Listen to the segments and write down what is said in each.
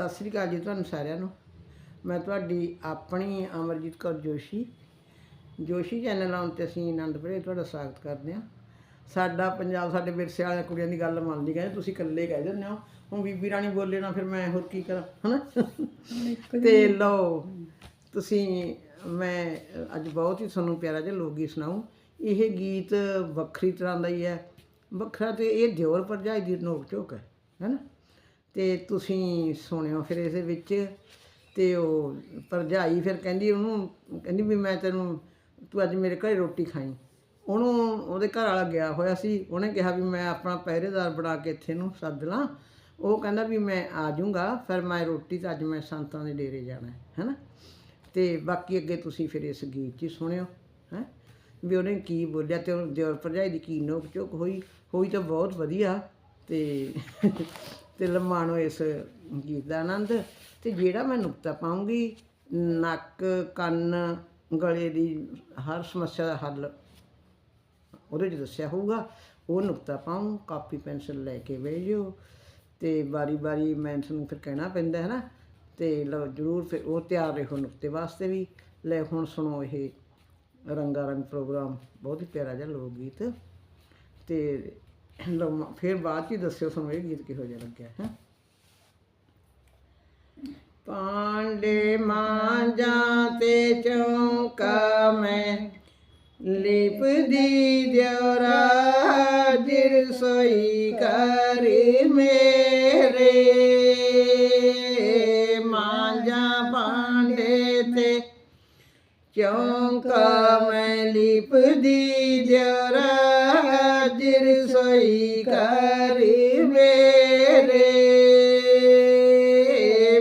ਸਤਿ ਸ੍ਰੀ ਅਕਾਲ ਜੀ ਤੁਹਾਨੂੰ ਸਾਰਿਆਂ ਨੂੰ। ਮੈਂ ਤੁਹਾਡੀ ਆਪਣੀ ਅਮਰਜੀਤ ਕੌਰ ਜੋਸ਼ੀ। ਜੋਸ਼ੀ ਚੈਨਲ ਆਉਣ ਤੇ ਅਸੀਂ ਆਨੰਦਪੁਰੇ ਤੁਹਾਡਾ ਸਵਾਗਤ ਕਰਦੇ ਹਾਂ। ਸਾਡਾ ਪੰਜਾਬ, ਸਾਡੇ ਵਿਰਸੇ ਵਾਲੀਆਂ ਕੁੜੀਆਂ ਦੀ ਗੱਲ ਮੰਨਦੀ ਕਹਿੰਦੇ, ਤੁਸੀਂ ਇਕੱਲੇ ਕਹਿ ਦਿੰਦੇ ਹੋ। ਹੁਣ ਬੀਬੀ ਰਾਣੀ ਬੋਲੇ ਨਾ, ਫਿਰ ਮੈਂ ਹੋਰ ਕੀ ਕਰਾਂ, ਹਨਾ? ਤੇ ਲਓ, ਤੁਸੀਂ, ਮੈਂ ਅੱਜ ਬਹੁਤ ਹੀ ਤੁਹਾਨੂੰ ਪਿਆਰਾ ਜਿਹਾ ਲੋਕ ਗੀਤ ਸੁਣਾਉ ਇਹ ਗੀਤ ਵੱਖਰੀ ਤਰ੍ਹਾਂ ਦਾ ਹੀ ਹੈ। ਵੱਖਰਾ ਤੇ ਇਹ ਦਿਓਰ ਭਰਜਾਈ ਦੀ ਨੋਕ ਝੋਕ ਹੈ, ਹੈਨਾ? ਤੇ ਤੁਸੀਂ ਸੁਣਿਓ ਫਿਰ ਇਹਦੇ ਵਿੱਚ ਤੇ ਉਹ ਭਰਜਾਈ ਫਿਰ ਕਹਿੰਦੀ ਉਹਨੂੰ, ਕਹਿੰਦੀ ਵੀ ਮੈਂ ਤੈਨੂੰ, ਤੂੰ ਅੱਜ ਮੇਰੇ ਘਰੇ ਰੋਟੀ ਖਾਈ। ਉਹਨੂੰ ਉਹਦੇ ਘਰ ਵਾਲਾ ਗਿਆ ਹੋਇਆ ਸੀ, ਉਹਨੇ ਕਿਹਾ ਵੀ ਮੈਂ ਆਪਣਾ ਪਹਿਰੇਦਾਰ ਬਣਾ ਕੇ ਇੱਥੇ ਨੂੰ ਸੱਦ ਲਾਂ। ਉਹ ਕਹਿੰਦਾ ਵੀ ਮੈਂ ਆ ਜਾਊਂਗਾ, ਫਿਰ ਮੈਂ ਰੋਟੀ ਤਾਂ ਅੱਜ ਮੈਂ ਸੰਤਾਂ ਦੇ ਡੇਰੇ ਜਾਣਾ ਹੈ ਨਾ ਤੇ ਬਾਕੀ ਅੱਗੇ ਤੁਸੀਂ ਫਿਰ ਇਸ ਗੀਤ 'ਚ ਹੀ ਸੁਣਿਓ, ਹੈ? ਵੀ ਉਹਨੇ ਕੀ ਬੋਲਿਆ ਤੇ ਉਹ ਦਿਓਰ ਭਰਜਾਈ ਦੀ ਕੀ ਨੋਕ ਝੋਕ ਹੋਈ। ਹੋਈ ਤਾਂ ਬਹੁਤ ਵਧੀਆ ਤੇ ਤੇ ਲਮਾਣੋ ਇਸ ਗੀਤ ਦਾ ਆਨੰਦ ਤੇ ਜਿਹੜਾ ਮੈਂ ਨੁਕਤਾ ਪਾਉਂਗੀ, ਨੱਕ, ਕੰਨ, ਗਲੇ ਦੀ ਹਰ ਸਮੱਸਿਆ ਦਾ ਹੱਲ ਉਹਦੇ 'ਚ ਦੱਸਿਆ ਹੋਊਗਾ, ਉਹ ਨੁਕਤਾ ਪਾਉਂ, ਕਾਪੀ, ਪੈਨਸਲ ਲੈ ਕੇ ਬਹਿ ਜਿਓ ਤੇ ਵਾਰੀ-ਵਾਰੀ ਮੈਂ ਤੁਹਾਨੂੰ ਫਿਰ ਕਹਿਣਾ ਪੈਂਦਾ ਹੈ ਨਾ, ਤੇ ਲਓ ਜਰੂਰ ਫਿਰ ਉਹ ਤਿਆਰ ਰਹੋ ਨੁਕਤੇ ਵਾਸਤੇ ਵੀ। ਲੈ ਹੁਣ ਸੁਣੋ ਇਹ ਰੰਗਾ ਰੰਗ ਪ੍ਰੋਗਰਾਮ, ਬਹੁਤ ਹੀ ਪਿਆਰਾ ਜਿਹਾ ਲੋਕ ਗੀਤ ਤੇ ਲਓ ਫਿਰ ਬਾਅਦ ਚ ਹੀ ਦੱਸਿਓ ਤੁਹਾਨੂੰ ਇਹ ਗੀਤ ਕਿਹੋ ਜਿਹਾ ਲੱਗਿਆ, ਹੈ? ਪਾਂਡੇ ਮਾਂਜਾਂ ਤੇ ਚੌਂਕਾ ਮੈਂ ਲਿਪਦੀ ਦਿਉਰਾ ਜਿਰ ਸੋਈ ਕਰ ਮੇਰੇ। ਚੌਂਕਾ ਮੈਂ ਲਿਪਦੀ ਜਰਾ ਜਿਰ ਸੋਈ ਕਰ ਮੇਰੇ।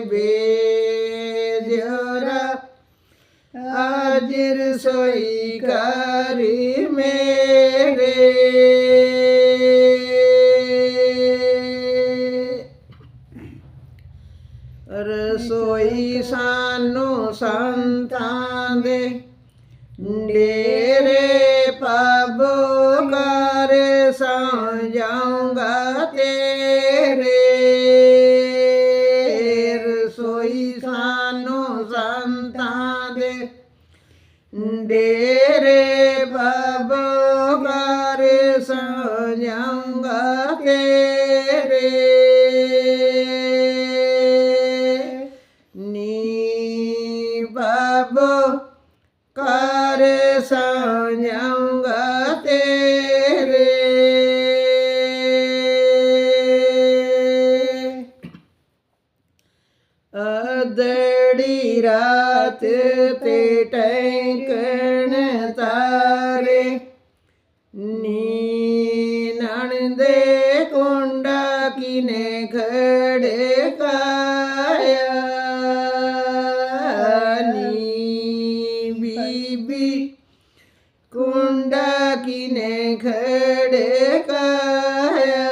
ਬੇ ਦਿਉਰਾ ਅੱਜ ਰਸੋਈ ਕਰ ਰਸੋਈ ਸਾਨੂੰ ਸੰਤਾਂ ਦੇ ਡੇਰੇ ਨਣਦੇ ਕੁੰਡਾ ਕਿਨੇ ਖੜੇ ਕਾਇਆ ਨੀ ਬੀਬੀ ਕੁੰਡਾ ਕਿਨੇ ਖੜੇ ਕਾਇਆ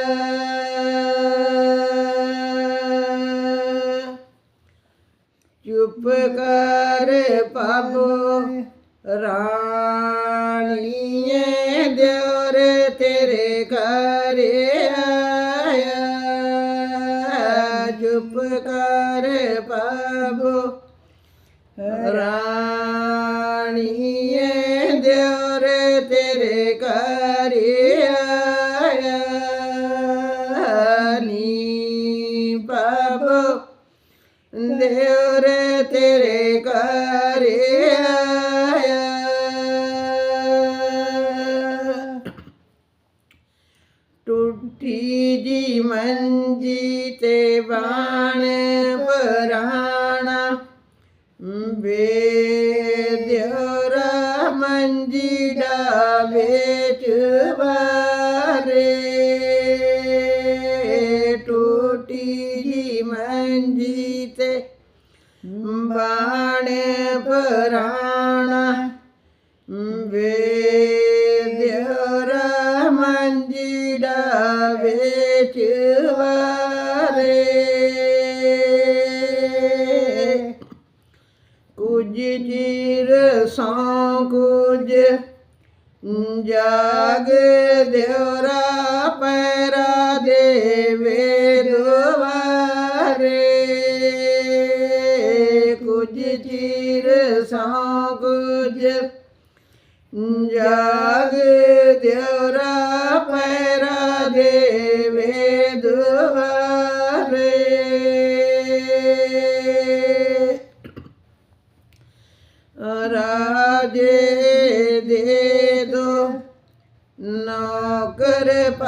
ਚੁੱਪ ਕਰ ਪਾਬੋ ਰਾਣੀਏ ਦਿਓ ਤੇਰੇ ਘਰ ਆਇਆ। ਚੁੱਪ ਕਰ ਪਾਬੋ ਰਾਣੀਏ ਟੁੱਟੀ ਜੀ ਮੰਜੀ ਤੇ ਬਾਣ ਪਰਾਣਾ ਬੇਦਿਉਰਾ ਮੰਜੀ ਦਾ ਵੇਚ ਬਾਰੇ ਟੂਟੀ ਜੀ ਮੰਜੀ ਤੇ ਬਾਣ ਪਰਾਣਾ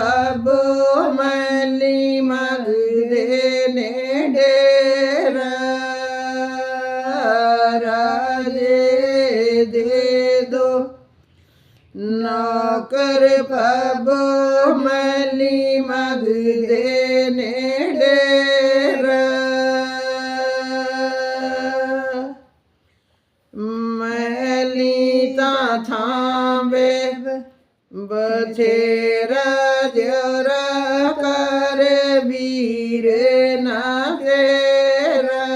ਨੌਕਰ ਪਾਬੋ ਮੈਲੀ ਮੰਗਦੇ ਨੇ ਡੇਰਾ। ਰਾਜੇ ਦੇ ਦੋ। ਨੌਕਰ ਪਬੋ ਮੈਲੀ ਮੰਗਦੇ ਨੇ ਡੇਰਾ। ਮੈਲੀ ਤਾਂ ਥਾਂ ਥਾਂਵੇ ਬਥੇਰਾ ਜਰਾ ਕਰ ਵੀਰ ਨਾ ਤੇਰਾ।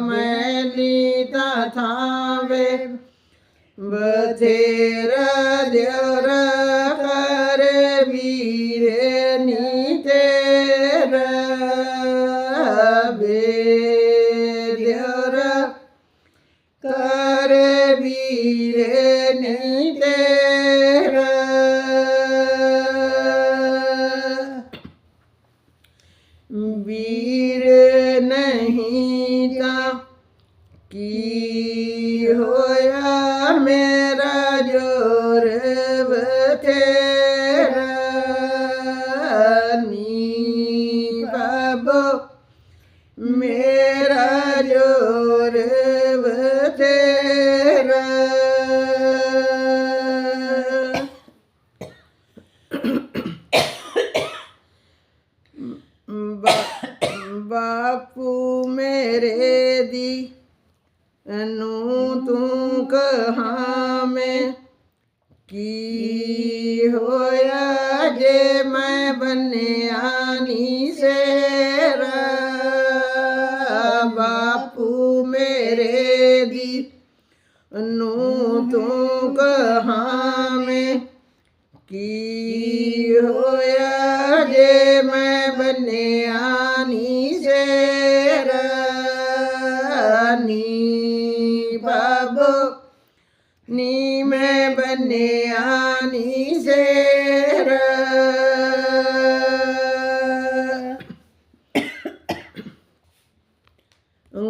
ਮੈਲੀ ਤਾਂ ਥਾਂਵੇ, ਬਥੇਰਾ ਜਰਾ ਕਰ ਵੀਰ ਨੀ ਤੇਰਾ। ਵੇ ਦਿਉਰਾ ਕਰ ਵੀਰੇ ਨੀ ਬਥੇਰਾ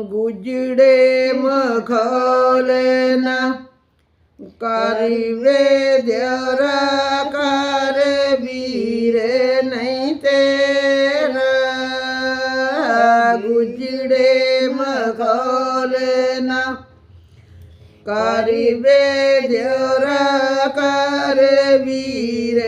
ਗੁਜੜੇ ਮਖੌਲ ਨਾ ਕਰਿਵੇ ਦਿਉਰਾ ਕਰ ਵੀਰ ਨਹੀਂ ਤੇਰਾ। ਗੁਜੜੇ ਮਖੌਲ ਨਾ ਕਰਿਵੇ ਦਿਉਰਾ ਕਰ ਵੀਰ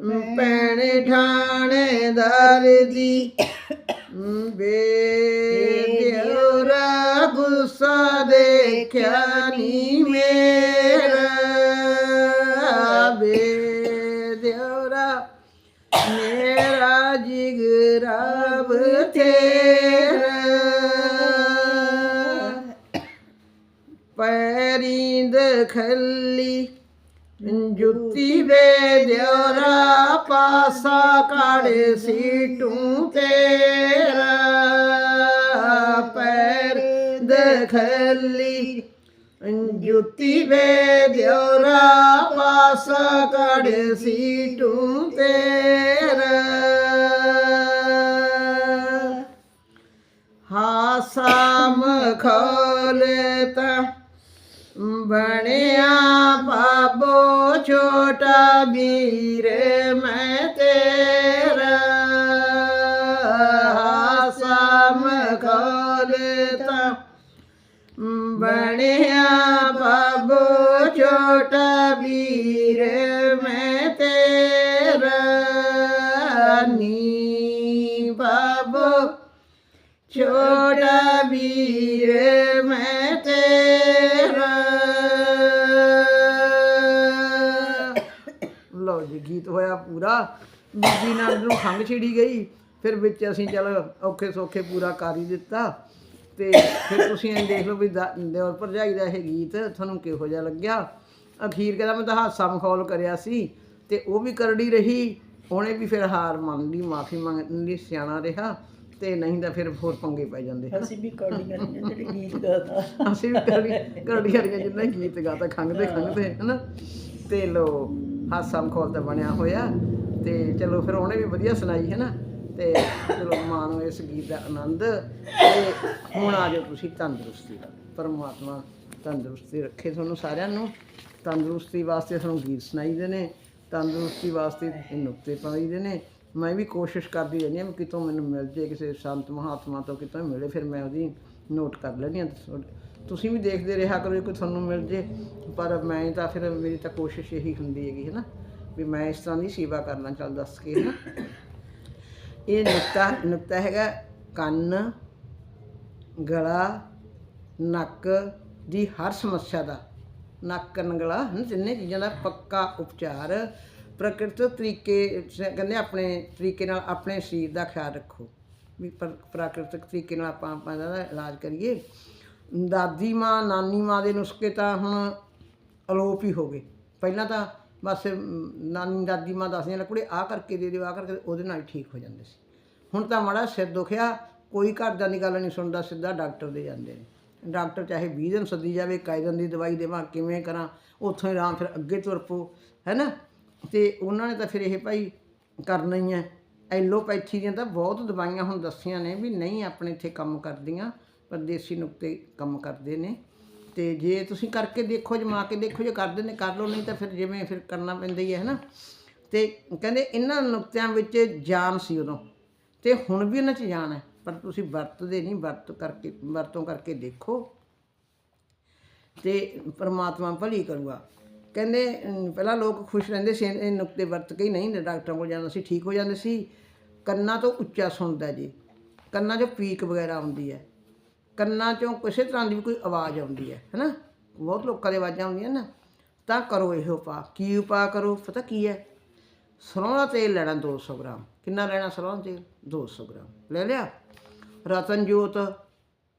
ਭੈਣ ਠਾਣੇਦਾਰ ਦੀ ਬੇਦਿਉਰਾ ਗੁੱਸਾ ਦੇਖਿਆ ਨੀ ਮੇਰਾ। ਵੇ ਮੇਰਾ ਜਿਗਰਾ ਬਥੇਰਾ ਪੈਰੀਂ ਦਖਲੀ ਜੁੱਤੀ ਵੇ ਦਿਉਰਾ ਪਾਸਾ ਕਾੜੇ ਸੀਟੂ ਤੇਰਾ ਪੈਰ ਦਖਲੀ। ਜੁੱਤੀ ਵੇ ਦਿਉਰਾ ਪਾਸਾ ਕਾੜੇ ਸੀਟੂ ਤੇਰਾ। ਹਾਸਾ ਮਖੌਲਤਾ ਬਣਿਆ ਬਾਬੋ ਛੋਟਾ ਵੀਰ, ਮੈਂ ਤੇਰਾ ਹਾਸਾ ਮਖੌਲਤਾ ਬਣਿਆ ਬਾਬੋ ਛੋਟਾ ਵੀਰ, ਮੈਂ ਤੇਰਾ ਨੀ। ਬਾਬੋ ਛੋਟਾ ਵੀਰ ਤੇਰਾ ਲਓ ਜੀ ਬੀਬੀ ਨਾਲ ਨੂੰ ਖੰਘ ਛਿੜੀ ਗਈ। ਫਿਰ ਵਿੱਚ ਅਸੀਂ ਚਲ ਔਖੇ ਸੌਖੇ ਪੂਰਾ ਕਰ ਹੀ ਦਿੱਤਾ। ਤੇ ਫਿਰ ਤੁਸੀਂ ਇਹ ਦੇਖ ਲਓ ਵੀ ਦਿਓਰ ਭਰਜਾਈ ਦਾ ਇਹ ਗੀਤ ਤੁਹਾਨੂੰ ਕਿਹੋ ਜਿਹਾ ਲੱਗਿਆ? ਅਖੀਰ ਕਹਿੰਦਾ ਮੈਂ ਤਾਂ ਹਾਸਾ ਮਖੌਲ ਕਰਿਆ ਸੀ ਤੇ ਉਹ ਵੀ ਕਰੜੀ ਰਹੀ। ਉਹਨੇ ਵੀ ਫਿਰ ਹਾਰ ਮੰਨ ਲਈ ਮਾਫੀ ਮੰਗਣ ਲਈ ਸਿਆਣਾ ਰਿਹਾ। ਤੇ ਨਹੀਂ ਤਾਂ ਫਿਰ ਹੋਰ ਪੰਗੇ ਪੈ ਜਾਂਦੇ ਅਸੀਂ ਵੀ ਨੇ ਜਿਹੜੇ ਗੀਤ ਗਾਤਾ। ਅਸੀਂ ਵੀ ਕਰੜੀ ਕਰੜੀ ਹਰੀਆਂ ਜਿੰਨਾ ਹੀ ਗੀਤ ਗਾਤਾ ਖੰਗਦੇ ਖੰਗਦੇ ਹਨਾ? ਤੇ ਲੋ ਹਾਸਾ ਮਖੌਲ ਤਾਂ ਬਣਿਆ ਹੋਇਆ। ਤੇ ਚਲੋ ਫਿਰ ਉਹਨੇ ਵੀ ਵਧੀਆ ਸੁਣਾਈ, ਹੈ ਨਾ? ਤੇ ਚਲੋ ਮਾਣੋ ਇਸ ਗੀਤ ਦਾ ਆਨੰਦ। ਤੇ ਹੁਣ ਆ ਜਾਓ ਤੁਸੀਂ ਤੰਦਰੁਸਤੀ ਦਾ ਪਰਮਾਤਮਾ ਤੰਦਰੁਸਤੀ ਰੱਖੇ ਤੁਹਾਨੂੰ ਸਾਰਿਆਂ ਨੂੰ। ਤੰਦਰੁਸਤੀ ਵਾਸਤੇ ਤੁਹਾਨੂੰ ਗੀਤ ਸੁਣਾਈਦੇ ਨੇ। ਤੰਦਰੁਸਤੀ ਵਾਸਤੇ ਇਹ ਨੁਕਤੇ ਪਾਈਦੇ ਨੇ। ਮੈਂ ਵੀ ਕੋਸ਼ਿਸ਼ ਕਰਦੀ ਰਹਿੰਦੀ ਹਾਂ ਵੀ ਕਿਤੋਂ ਮੈਨੂੰ ਮਿਲ ਜੇ ਕਿਸੇ ਸੰਤ ਮਹਾਤਮਾ ਤੋਂ, ਕਿਤੋਂ ਮਿਲੇ, ਫਿਰ ਮੈਂ ਉਹਦੀ ਨੋਟ ਕਰ ਲੈਂਦੀ ਹਾਂ। ਤੁਸੀਂ ਵੀ ਦੇਖਦੇ ਰਿਹਾ ਕਰੋ ਜੇ ਕੋਈ ਤੁਹਾਨੂੰ ਮਿਲ ਜੇ, ਪਰ ਮੈਂ ਤਾਂ ਫਿਰ ਮੇਰੀ ਤਾਂ ਕੋਸ਼ਿਸ਼ ਇਹੀ ਹੁੰਦੀ ਹੈਗੀ ਹੈ ਨਾ ਵੀ ਮੈਂ ਇਸ ਤਰ੍ਹਾਂ ਦੀ ਸੇਵਾ ਕਰਨਾ ਚੱਲ ਦੱਸ ਕੇ ਨਾ ਇਹ ਨੁਕਤਾ ਨੁਕਤਾ ਹੈਗਾ ਕੰਨ, ਗਲਾ, ਨੱਕ ਦੀ ਹਰ ਸਮੱਸਿਆ ਦਾ। ਨੱਕ, ਕੰਨ, ਗਲਾ, ਹਨ ਤਿੰਨੇ ਚੀਜ਼ਾਂ ਦਾ ਪੱਕਾ ਉਪਚਾਰ ਪ੍ਰਕਿਰਤਿਕ ਤਰੀਕੇ ਕਹਿੰਦੇ ਆਪਣੇ ਤਰੀਕੇ ਨਾਲ ਆਪਣੇ ਸਰੀਰ ਦਾ ਖਿਆਲ ਰੱਖੋ। ਵੀ ਪ੍ਰ- ਪ੍ਰਾਕਿਰਤਿਕ ਤਰੀਕੇ ਨਾਲ ਆਪਾਂ ਆਪਾਂ ਇਹਦਾ ਇਲਾਜ ਕਰੀਏ। ਦਾਦੀ ਮਾਂ, ਨਾਨੀ ਮਾਂ ਦੇ ਨੁਸਖੇ ਤਾਂ ਹੁਣ ਅਲੋਪ ਹੀ ਹੋ ਗਏ। ਪਹਿਲਾਂ ਤਾਂ ਬਸ ਨਾਨੀ, ਦਾਦੀ ਮਾਂ ਦੱਸਦੀਆਂ ਨੇ, ਕੁੜੇ ਆ ਕਰਕੇ ਦੇ ਦਿਓ ਆ ਕਰਕੇ ਉਹਦੇ ਨਾਲ ਠੀਕ ਹੋ ਜਾਂਦੇ ਸੀ। ਹੁਣ ਤਾਂ ਮਾੜਾ ਸਿਰ ਦੁਖਿਆ, ਕੋਈ ਘਰ ਦੀ ਗੱਲ ਨਹੀਂ ਸੁਣਦਾ, ਸਿੱਧਾ ਡਾਕਟਰ ਦੇ ਜਾਂਦੇ ਨੇ। ਡਾਕਟਰ ਚਾਹੇ 20 ਦਿਨ ਸੱਦੀ ਜਾਵੇ ਕਾਇ ਦੀ ਦਵਾਈ ਦੇਵਾਂ, ਕਿਵੇਂ ਕਰਾਂ, ਉੱਥੋਂ ਹੀ ਆਰਾਮ ਫਿਰ ਅੱਗੇ ਤੁਰ ਪੋ ਹੈਨਾ ਤੇ ਉਹਨਾਂ ਨੇ ਤਾਂ ਫਿਰ ਇਹ ਭਾਈ ਕਰਨਾ ਹੀ ਹੈ। ਐਲੋਪੈਥੀ ਦੀਆਂ ਤਾਂ ਬਹੁਤ ਦਵਾਈਆਂ ਹੁਣ ਦੱਸੀਆਂ ਨੇ ਵੀ ਨਹੀਂ ਆਪਣੇ ਇੱਥੇ ਕੰਮ ਕਰਦੀਆਂ। ਪਰਦੇਸੀ ਨੁਕਤੇ ਕੰਮ ਕਰਦੇ ਨੇ। ਤੇ ਜੇ ਤੁਸੀਂ ਕਰਕੇ ਦੇਖੋ, ਜਮਾ ਕੇ ਦੇਖੋ, ਜੇ ਕਰਦੇ ਨੇ, ਕਰ ਲਓ, ਨਹੀਂ ਤਾਂ ਫਿਰ ਜਿਵੇਂ ਫਿਰ ਕਰਨਾ ਪੈਂਦਾ ਹੀ ਹੈ ਨਾ ਤੇ ਕਹਿੰਦੇ ਇਹਨਾਂ ਨੁਕਤਿਆਂ ਵਿੱਚ ਜਾਨ ਸੀ ਉਦੋਂ। ਤੇ ਹੁਣ ਵੀ ਇਹਨਾਂ 'ਚ ਜਾਨ ਹੈ, ਪਰ ਤੁਸੀਂ ਵਰਤਦੇ ਨਹੀਂ, ਵਰਤ ਕਰਕੇ, ਵਰਤੋਂ ਕਰਕੇ ਦੇਖੋ। ਤੇ ਪਰਮਾਤਮਾ ਭਲੀ ਕਰੂਗਾ। ਕਹਿੰਦੇ ਪਹਿਲਾਂ ਲੋਕ ਖੁਸ਼ ਰਹਿੰਦੇ ਸੀ, ਇਹ ਨੁਕਤੇ ਵਰਤ ਕੇ ਹੀ ਨਹੀਂ ਡਾਕਟਰਾਂ ਕੋਲ ਜਾਂਦਾ ਸੀ, ਠੀਕ ਹੋ ਜਾਂਦੇ ਸੀ। ਕੰਨਾਂ ਤੋਂ ਉੱਚਾ ਸੁਣਦਾ ਜੀ। ਕੰਨਾਂ 'ਚੋਂ ਪੀਕ ਵਗੈਰਾ ਆਉਂਦੀ ਹੈ। ਕੰਨਾਂ 'ਚੋਂ ਕਿਸੇ ਤਰ੍ਹਾਂ ਦੀ ਵੀ ਕੋਈ ਆਵਾਜ਼ ਆਉਂਦੀ ਹੈ, ਹੈਨਾ? ਬਹੁਤ ਲੋਕਾਂ ਦੇ ਆਵਾਜ਼ਾਂ ਆਉਂਦੀਆਂ ਨਾ। ਤਾਂ ਕਰੋ ਇਹ ਉਪਾਅ ਕੀ ਉਪਾਅ ਕਰੋ, ਪਤਾ ਕੀ ਹੈ? ਸਰੋਂ ਦਾ ਤੇਲ ਲੈਣਾ 200 ਗ੍ਰਾਮ। ਕਿੰਨਾ ਲੈਣਾ ਸਰੋਂ ਦਾ ਤੇਲ? 200 ਗ੍ਰਾਮ। ਲੈ ਲਿਆ? ਰਤਨ ਜੋਤ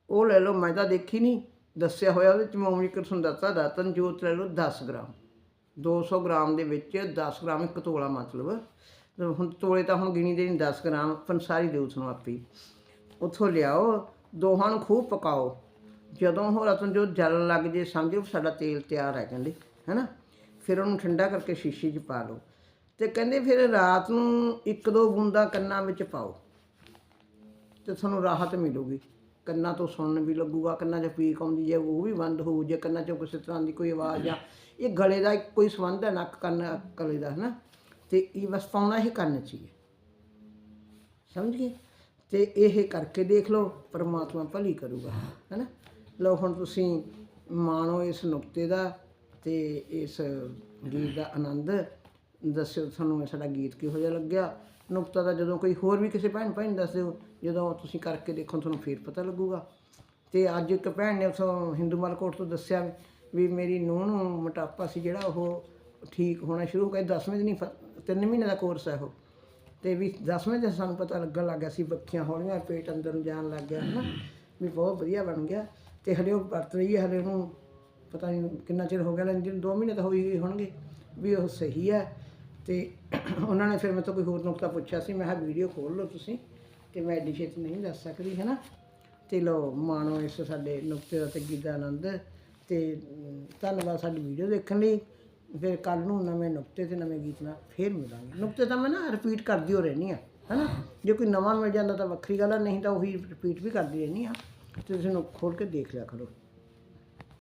ਉਹ ਲੈ ਲਓ, ਮੈਂ ਤਾਂ ਦੇਖੀ ਨਹੀਂ। ਦੱਸਿਆ ਹੋਇਆ ਉਹਦੇ ਚ ਮੌਮੀ ਕਿਰਸਨ ਦੱਸਦਾ ਰਤਨ ਜੋਤ ਲੈ ਲਓ 10 ਗ੍ਰਾਮ। 200 ਗ੍ਰਾਮ ਦੇ ਵਿੱਚ 10 ਗ੍ਰਾਮ ਇੱਕ ਤੋਲਾ ਮਤਲਬ। ਹੁਣ ਤੋਲੇ ਤਾਂ ਹੁਣ ਗਿਣੀ ਦੇ ਨਹੀਂ 10 ਗ੍ਰਾਮ। ਪੰਸਾਰੀ ਦੇ ਉਸ ਨੂੰ ਆਪੀ। ਉੱਥੋਂ ਲਿਆਓ। ਦੋਹਾਂ ਨੂੰ ਖੂਬ ਪਕਾਓ। ਜਦੋਂ ਉਹ ਰਤਨ ਜੋਤ ਜਲਣ ਲੱਗ ਜੇ, ਸਮਝੋ ਸਾਡਾ ਤੇਲ ਤਿਆਰ ਹੈ ਕਹਿੰਦੇ, ਹੈਨਾ? ਫਿਰ ਉਹਨੂੰ ਠੰਡਾ ਕਰਕੇ ਸ਼ੀਸ਼ੀ 'ਚ ਪਾ ਲਓ। ਤੇ ਕਹਿੰਦੇ ਫਿਰ ਰਾਤ ਨੂੰ ਇੱਕ ਦੋ ਬੂੰਦਾਂ ਕੰਨਾਂ ਵਿੱਚ ਪਾਓ। ਤੇ ਤੁਹਾਨੂੰ ਰਾਹਤ ਮਿਲੂਗੀ। ਕੰਨਾਂ ਤੋਂ ਸੁਣਨ ਵੀ ਲੱਗੂਗਾ, ਕੰਨਾਂ 'ਚ ਪੀਕ ਆਉਂਦੀ ਜੇ ਉਹ ਵੀ ਬੰਦ ਹੋਊ, ਜੇ ਕੰਨਾਂ 'ਚੋਂ ਕਿਸੇ ਤਰ੍ਹਾਂ ਦੀ ਕੋਈ ਆਵਾਜ਼ ਆ। ਇਹ ਗਲੇ ਦਾ ਇੱਕ ਕੋਈ ਸੰਬੰਧ ਹੈ ਨੱਕ, ਕੰਨ ਗਲੇ ਦਾ ਹੈ ਨਾ ਤੇ ਇਹ ਬਸ ਪਾਉਣਾ ਹੀ ਕੰਨ 'ਚ ਹੀ। ਸਮਝ ਗਏ? ਤੇ ਇਹ ਕਰਕੇ ਦੇਖ ਲਓ, ਪਰਮਾਤਮਾ ਭਲੀ ਕਰੂਗਾ, ਹੈਨਾ? ਲਓ, ਹੁਣ ਤੁਸੀਂ ਮਾਣੋ ਇਸ ਨੁਕਤੇ ਦਾ ਤੇ ਇਸ ਗੀਤ ਦਾ ਆਨੰਦ ਦੱਸਿਓ, ਤੁਹਾਨੂੰ ਸਾਡਾ ਗੀਤ ਕਿਹੋ ਜਿਹਾ ਲੱਗਿਆ? ਨੁਕਤਾ ਦਾ ਜਦੋਂ ਕੋਈ ਹੋਰ ਵੀ ਕਿਸੇ ਭੈਣ ਭਾਈ ਨੂੰ ਦੱਸ ਦਿਓ, ਜਦੋਂ ਤੁਸੀਂ ਕਰਕੇ ਦੇਖੋ, ਤੁਹਾਨੂੰ ਫੇਰ ਪਤਾ ਲੱਗੂਗਾ। ਤੇ ਅੱਜ ਇੱਕ ਭੈਣ ਨੇ ਉਥੋਂ ਹਿੰਦੂ ਮਲਕੋਟ ਤੋਂ ਦੱਸਿਆ ਵੀ ਮੇਰੀ ਨੂੰਹ ਨੂੰ ਮੋਟਾਪਾ ਸੀ, ਜਿਹੜਾ ਉਹ ਠੀਕ ਹੋਣਾ ਸ਼ੁਰੂ ਹੋ ਗਿਆ 10ਵੇਂ ਦਿਨ ਹੀ ਫ- ਤਿੰਨ ਮਹੀਨੇ ਦਾ ਕੋਰਸ ਹੈ ਉਹ। ਤੇ ਵੀ 10ਵੇਂ ਦਿਨ ਸਾਨੂੰ ਪਤਾ ਲੱਗਣ ਲੱਗ ਗਿਆ ਸੀ ਬੱਖੀਆਂ ਹੌਲੀਆਂ ਪੇਟ ਅੰਦਰ ਨੂੰ ਜਾਣ ਲੱਗ ਗਿਆ, ਹਨਾ। ਵੀ ਬਹੁਤ ਵਧੀਆ ਬਣ ਗਿਆ। ਤੇ ਹਲੇ ਉਹ ਵਰਤ ਰਹੀ ਹੈ, ਹਲੇ ਉਹਨੂੰ ਪਤਾ ਨਹੀਂ ਕਿੰਨਾ ਚਿਰ ਹੋ ਗਿਆ ਲੈਂਦੀ ਨੂੰ 2 ਮਹੀਨੇ ਤਾਂ ਹੋਈ ਗਏ ਹੋਣਗੇ, ਵੀ ਉਹ ਸਹੀ ਹੈ। ਤੇ ਉਹਨਾਂ ਨੇ ਫਿਰ ਮੇਰੇ ਕੋਈ ਹੋਰ ਨੁਕਤਾ ਪੁੱਛਿਆ ਸੀ, ਮੈਂ ਕਿਹਾ ਵੀਡੀਓ ਖੋਲ ਲਓ ਤੁਸੀਂ, ਤੇ ਮੈਂ ਐਡੀ ਛੇਤੀ ਨਹੀਂ ਦੱਸ ਸਕਦੀ ਹੈ ਨਾ ਤੇ ਲੋ ਮਾਣੋ ਇਸ ਸਾਡੇ ਨੁਕਤੇ ਦਾ ਤੇ ਗੀਤ ਦਾ ਆਨੰਦ। ਤੇ ਧੰਨਵਾਦ ਸਾਡੀ ਵੀਡੀਓ ਦੇਖਣ ਲਈ। ਫਿਰ ਕੱਲ ਨੂੰ ਨਵੇਂ ਨੁਕਤੇ ਤੇ ਨਵੇਂ ਗੀਤ ਨਾਲ ਫੇਰ ਮਿਲਾਂਗੇ। ਨੁਕਤੇ ਤਾਂ ਮੈਂ ਨਾ ਰਿਪੀਟ ਕਰਦੀ ਹੋ ਰਹਿਣੀ ਆ ਹੈਨਾ? ਜੇ ਕੋਈ ਨਵਾਂ ਮਿਲ ਜਾਂਦਾ ਤਾਂ ਵੱਖਰੀ ਗੱਲ ਆ, ਨਹੀਂ ਤਾਂ ਉਹੀ ਰਿਪੀਟ ਵੀ ਕਰਦੀ ਰਹਿਣੀ ਆ ਤੇ ਤੁਸੀਂ ਨੂੰ ਖੋਲ ਕੇ ਦੇਖ ਲਿਆ ਕਰੋ।